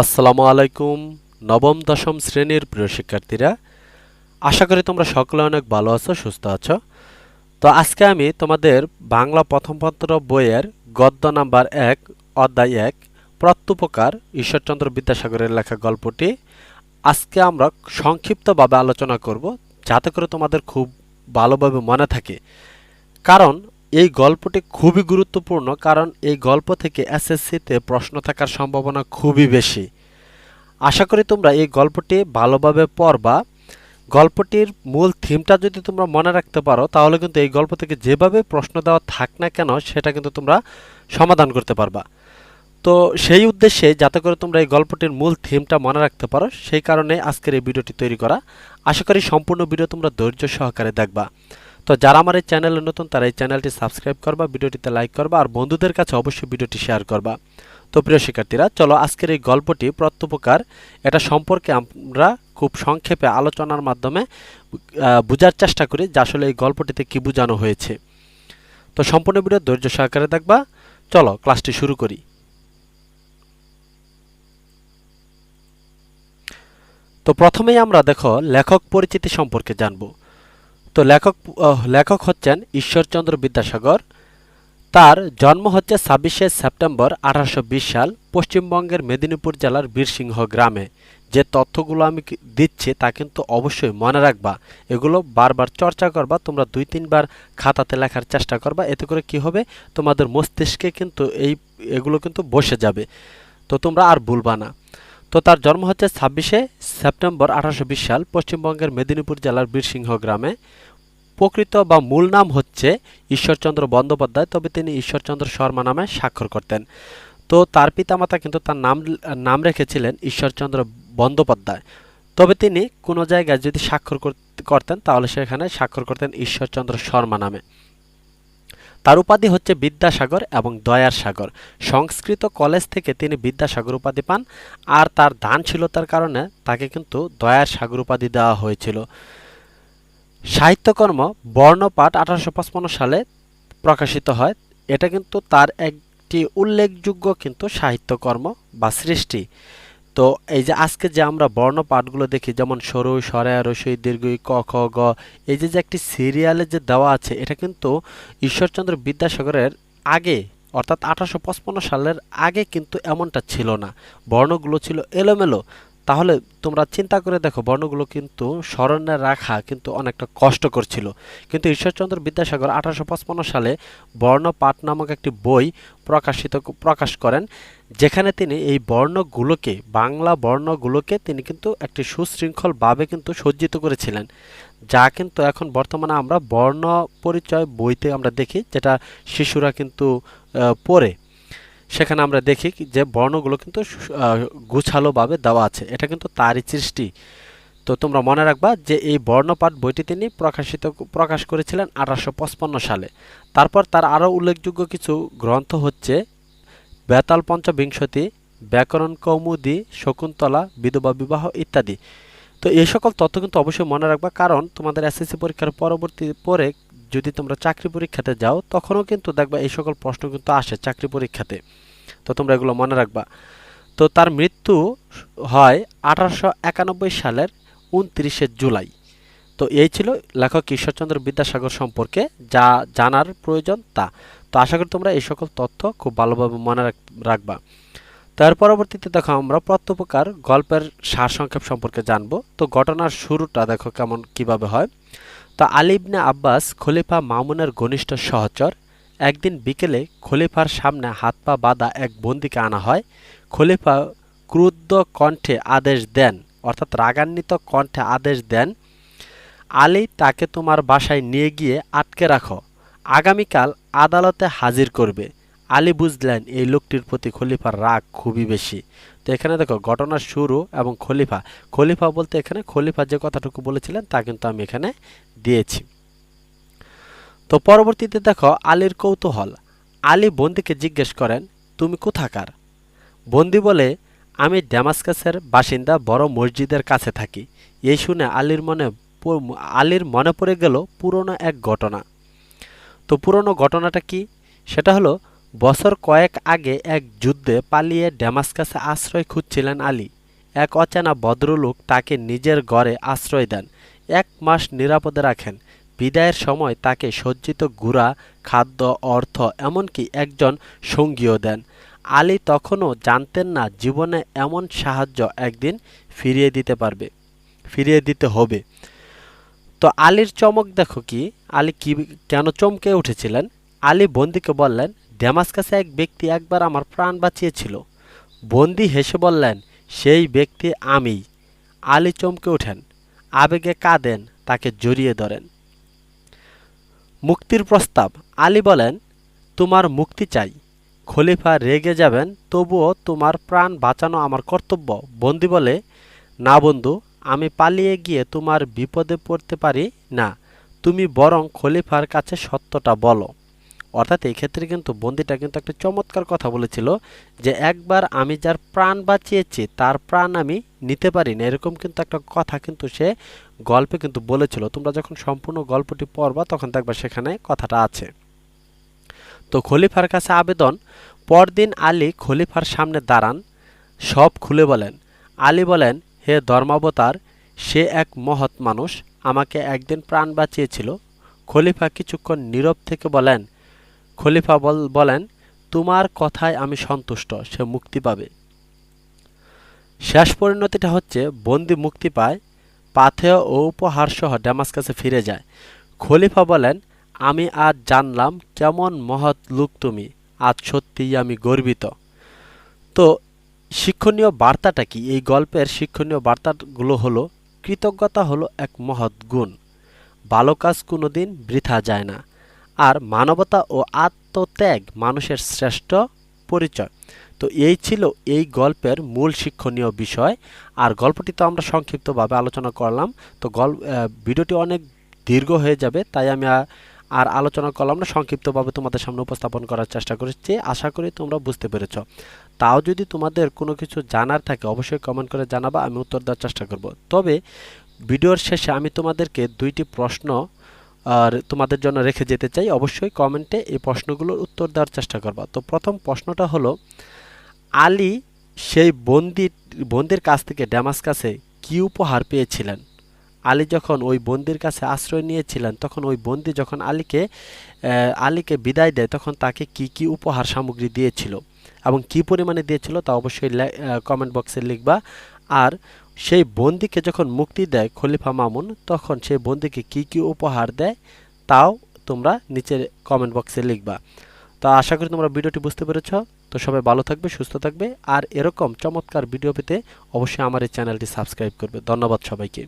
আসসালামু আলাইকুম, নবম, দশম শ্রেণির প্রিয় শিক্ষার্থীরা। আশা করি তোমরা সকলে অনেক ভালো আছো, সুস্থ আছো। তো আজকে আমি তোমাদের বাংলা প্রথম পত্র বইয়ের গদ্য নাম্বার এক, অধ্যায় এক, প্রত্যুপকার, ঈশ্বরচন্দ্র বিদ্যাসাগরের লেখা গল্পটি আজকে আমরা সংক্ষিপ্তভাবে আলোচনা করব, যাতে করে তোমাদের খুব ভালোভাবে মনে থাকে। কারণ এই গল্পটি খুবই গুরুত্বপূর্ণ কারণ এই গল্প থেকে এসএসসিতে প্রশ্ন থাকার সম্ভাবনা খুবই বেশি। আশা করি তোমরা এই গল্পটি ভালোভাবে পড়বা। গল্পটির মূল থিমটা যদি তোমরা মনে রাখতে পারো, তাহলে কিন্তু এই গল্প থেকে যেভাবে প্রশ্ন দেওয়া থাক না কেন, সেটা কিন্তু তোমরা সমাধান করতে পারবা। তো সেই উদ্দেশ্যে যাতে করে তোমরা এই গল্পটির মূল থিমটা মনে রাখতে পারো, সেই কারণে আজকের এই ভিডিওটি তৈরি করা। আশা করি সম্পূর্ণ ভিডিও তোমরা ধৈর্য সহকারে দেখবা। তো যারা আমার এই চ্যানেলে নতুন, তারা এই চ্যানেলটি সাবস্ক্রাইব করবা, ভিডিওটিতে লাইক করবা, আর বন্ধুদের কাছে অবশ্যই ভিডিওটি শেয়ার করবা। তো প্রিয় শিক্ষার্থীরা, চলো আজকের এই গল্পটি প্রত্যুপকার। এটা সম্পর্কে আমরা খুব সংক্ষেপে আলোচনার মাধ্যমে বোঝার চেষ্টা করি যে আসলে এই গল্পটিতে কি বোঝানো হয়েছে। তো সম্পূর্ণ ভিডিও ধৈর্য সহকারে দেখবা। চলো ক্লাসটি শুরু করি। তো প্রথমেই আমরা দেখো লেখক পরিচিতি সম্পর্কে জানব। তো লেখক লেখক হচ্ছেন ঈশ্বরচন্দ্র বিদ্যাসাগর। তার জন্ম হচ্ছে ছাব্বিশে সেপ্টেম্বর আঠারোশো বিশ সাল পশ্চিমবঙ্গের মেদিনীপুর জেলার বীরসিংহ গ্রামে। যে তথ্যগুলো আমি দিচ্ছি তা কিন্তু অবশ্যই মনে রাখবা। এগুলো বারবার চর্চা করবা, তোমরা দুই তিনবার খাতাতে লেখার চেষ্টা করবা, এতে করে কি হবে? তোমাদের মস্তিষ্কে কিন্তু এই, এগুলো কিন্তু বসে যাবে। তো তোমরা আর ভুলবা না। তো তার জন্ম হচ্ছে ছাব্বিশে সেপ্টেম্বর আঠারোশো বিশ সাল, পশ্চিমবঙ্গের মেদিনীপুর জেলার বীরসিংহ গ্রামে। প্রকৃত বা মূল নাম হচ্ছে ঈশ্বরচন্দ্র বন্দ্যোপাধ্যায়, তবে তিনি ঈশ্বরচন্দ্র শর্মা নামে স্বাক্ষর করতেন। তো তার পিতামাতা কিন্তু তার নাম নাম রেখেছিলেন ঈশ্বরচন্দ্র বন্দ্যোপাধ্যায়। তবে তিনি কোনো জায়গায় যদি স্বাক্ষর করতেন, তাহলে সেখানে স্বাক্ষর করতেন ঈশ্বরচন্দ্র শর্মা নামে। তার উপাধি হচ্ছে বিদ্যাসাগর এবং দয়ার সাগর। সংস্কৃত কলেজ থেকে তিনি বিদ্যাসাগর উপাধি পান, আর তার দানশীলতার কারণে তাকে কিন্তু দয়ার সাগর উপাধি দেওয়া হয়েছিল। সাহিত্যকর্ম বর্ণপাঠ আঠারোশো সালে প্রকাশিত হয়। এটা কিন্তু তার একটি উল্লেখযোগ্য কিন্তু সাহিত্যকর্ম বা সৃষ্টি। তো এই যে আজকে যে আমরা বর্ণ পাঠগুলো দেখি, যেমন সরু সরে রসই, দীর্ঘই, ক, খ, গ, এই যে যে একটি সিরিয়ালে যে দেওয়া আছে, এটা কিন্তু ঈশ্বরচন্দ্র বিদ্যাসাগরের আগে, অর্থাৎ আঠারোশো সালের আগে কিন্তু এমনটা ছিল না। বর্ণগুলো ছিল এলোমেলো। তাহলে তোমরা চিন্তা করে দেখো, বর্ণগুলো কিন্তু স্মরণে রাখা কিন্তু অনেকটা কষ্টকর ছিল। কিন্তু ঈশ্বরচন্দ্র বিদ্যাসাগর আঠারোশো সালে বর্ণপাঠ নামক একটি বই প্রকাশিত প্রকাশ করেন, যেখানে তিনি এই বর্ণগুলোকে, বাংলা বর্ণগুলোকে তিনি কিন্তু একটি সুশৃঙ্খলভাবে কিন্তু সজ্জিত করেছিলেন। যা কিন্তু এখন বর্তমানে আমরা বর্ণ পরিচয় বইতে আমরা দেখি, যেটা শিশুরা কিন্তু পড়ে। সেখানে আমরা দেখি যে বর্ণগুলো কিন্তু গুছালোভাবে দেওয়া আছে। এটা কিন্তু তারই সৃষ্টি। তো তোমরা মনে রাখবা যে এই বর্ণপাঠ বইটি তিনি প্রকাশিত, প্রকাশ করেছিলেন আঠারোশো সালে। তারপর তার আরও উল্লেখযোগ্য কিছু গ্রন্থ হচ্ছে বেতাল পঞ্চবিংশতি, ব্যাকরণ কৌমুদি, শকুন্তলা, বিধবা বিবাহ ইত্যাদি। তো এই সকল তথ্য কিন্তু অবশ্যই মনে রাখবা, কারণ তোমাদের এসএসসি পরীক্ষার পরবর্তী পরে যদি তোমরা চাকরি পরীক্ষাতে যাও, তখনও কিন্তু দেখবা এই সকল প্রশ্ন কিন্তু আসে চাকরি পরীক্ষাতে। তো তোমরা এগুলো মনে রাখবা। তো তার মৃত্যু হয় আঠারোশো একানব্বই সালের উনত্রিশে জুলাই। তো এই ছিল লেখক ঈশ্বরচন্দ্র বিদ্যাসাগর সম্পর্কে যা জানার প্রয়োজন তা। তো আশা করি তোমরা এই সকল তথ্য খুব ভালোভাবে মনে রাখ- রাখবা। তার পরবর্তীতে দেখো আমরা প্রত্যুপকার গল্পের সারসংক্ষেপ সম্পর্কে জানব। তো ঘটনার শুরুটা দেখো কেমন, কীভাবে হয়। তো আলিবনা আব্বাস খলিফা মামুনের ঘনিষ্ঠ সহচর। একদিন বিকেলে খলিফার সামনে হাত পা বাঁধা এক বন্দিকে আনা হয়। খলিফা ক্রুদ্ধ কণ্ঠে আদেশ দেন, অর্থাৎ রাগান্বিত কণ্ঠে আদেশ দেন, আলি, তাকে তোমার বাসায় নিয়ে গিয়ে আটকে রাখো। আগামীকাল আদালতে হাজির করবে। আলী বুঝলেন এই লোকটির প্রতি খলিফার রাগ খুবই বেশি। তো এখানে দেখো, ঘটনার শুরু এবং খলিফা। খলিফা বলতে এখানে খলিফা যে কথাটুকু বলেছিলেন তা কিন্তু আমি এখানে দিয়েছি। তো পরবর্তীতে দেখো, আলীর কৌতূহল। আলী বন্দিকে জিজ্ঞেস করেন, তুমি কোথাকার? বন্দি বলে, আমি ড্যামাস্কাসের বাসিন্দা বড় মসজিদের কাছে থাকি। এই শুনে আলীর মনে আলীর মনে পড়ে গেল পুরনো এক ঘটনা। তো পুরনো ঘটনাটা কি? সেটা হলো বছর কয়েক আগে এক যুদ্ধে পালিয়ে ড্যামাস্কাসে আশ্রয় খুঁজছিলেন আলী। এক অচেনা ভদ্রলোক তাকে নিজের ঘরে আশ্রয় দেন। এক মাস নিরাপদে রাখেন। বিদায়ের সময় তাকে সজ্জিত গুড়া, খাদ্য, অর্থ, এমনকি একজন সঙ্গীও দেন। আলী তখনও জানতেন না জীবনে এমন সাহায্য একদিন ফিরিয়ে দিতে পারবে, ফিরিয়ে দিতে হবে। তো আলীর চমক দেখো কি? আলী কি কেন চমকে উঠেছিলেন? আলী বন্দিকে বললেন ড্যামাস্কাসে এক ব্যক্তি একবার আমার প্রাণ বাঁচিয়েছিল। বন্দি হেসে বললেন, সেই ব্যক্তি আমি আলী চমকে ওঠেন, আবেগে কাঁদেন, তাকে জড়িয়ে ধরেন। মুক্তির প্রস্তাব, আলী বলেন, তোমার মুক্তি চাই। খলিফা রেগে যাবেন, তবুও তোমার প্রাণ বাঁচানো আমার কর্তব্য। বন্দি বলে, না বন্ধু, আমি পালিয়ে গিয়ে তোমার বিপদে পড়তে পারি না। তুমি বরং খলিফার কাছে সত্যটা বলো। অর্থাৎ এই ক্ষেত্রে কিন্তু বন্দিটা কিন্তু একটা চমৎকার কথা বলেছিল যে একবার আমি যার প্রাণ বাঁচিয়েছি, তার প্রাণ আমি নিতে পারি না এরকম কিন্তু একটা কথা কিন্তু সে গল্পে কিন্তু বলেছিল। তোমরা যখন সম্পূর্ণ গল্পটি পড়বা, তখন দেখবা সেখানে কথাটা আছে। তো খলিফার কাছে আবেদন, পরদিন আলী খলিফার সামনে দাঁড়ান, সব খুলে বলেন। আলী বলেন, হে ধর্মাবতার, সে এক মহৎ মানুষ, আমাকে একদিন প্রাণ বাঁচিয়েছিল। খলিফা কিছুক্ষণ নীরব থেকে বলেন খলিফা বলেন, তোমার কথায় আমি সন্তুষ্ট, সে মুক্তি পাবে। শেষ পরিণতিটা হচ্ছে, বন্দি মুক্তি পায়, পাথেয় ও উপহারসহ ড্যামাস্কাসে ফিরে যায়। খলিফা বলেন, আমি আজ জানলাম কেমন মহৎ লোক তুমি, আজ সত্যিই আমি গর্বিত। তো, শিক্ষণীয় বার্তাটা কি? এই গল্পের শিক্ষণীয় বার্তাগুলো হলো, কৃতজ্ঞতা হলো এক মহৎ গুণ। ভালো কাজ কোনোদিন বৃথা যায় না। আর মানবতা ও আত্মত্যাগ মানুষের শ্রেষ্ঠ পরিচয়। তো এই ছিল এই গল্পের মূল শিক্ষণীয় বিষয়। আর গল্পটি তো আমরা সংক্ষিপ্তভাবে আলোচনা করলাম। তো গল্প ভিডিওটি অনেক দীর্ঘ হয়ে যাবে, তাই আমি আর আলোচনা করলাম না। সংক্ষিপ্তভাবে তোমাদের সামনে উপস্থাপন করার চেষ্টা করেছি। আশা করি তোমরা বুঝতে পেরেছ। তাও যদি তোমাদের কোনো কিছু জানার থাকে, অবশ্যই কমেন্ট করে জানাবা, আমি উত্তর দেওয়ার চেষ্টা করব। তবে, ভিডিওর শেষে আমি তোমাদেরকে দুইটি প্রশ্ন আর তোমাদের জন্য রেখে যেতে চাই, অবশ্যই কমেন্টে এই প্রশ্নগুলোর উত্তর দেওয়ার চেষ্টা করবা। তো প্রথম প্রশ্নটা হলো, আলী সেই বন্দি, বন্দির কাছ থেকে ড্যামাস কাছে কি উপহার পেয়েছিলেন? আলী যখন ওই বন্দির কাছে আশ্রয় নিয়েছিলেন, তখন ওই বন্দি যখন আলীকে আলীকে বিদায় দেয়, তখন তাকে কি কি উপহার সামগ্রী দিয়েছিল এবং কি পরিমাণে দিয়েছিল তা অবশ্যই কমেন্ট বক্সে লিখবা। আর সেই বন্দিকে যখন মুক্তি দেয় খলিফা মামুন, তখন সেই বন্দিকে কি কি উপহার দেয়, তাও তোমরা নিচের কমেন্ট বক্সে লিখবা। তো আশা করি তোমরা ভিডিওটি বুঝতে পেরেছ। তো সবাই ভালো থাকবে, সুস্থ থাকবে। আর এরকম চমৎকার ভিডিও পেতে অবশ্যই আমার এই চ্যানেলটি সাবস্ক্রাইব করবে। ধন্যবাদ সবাইকে।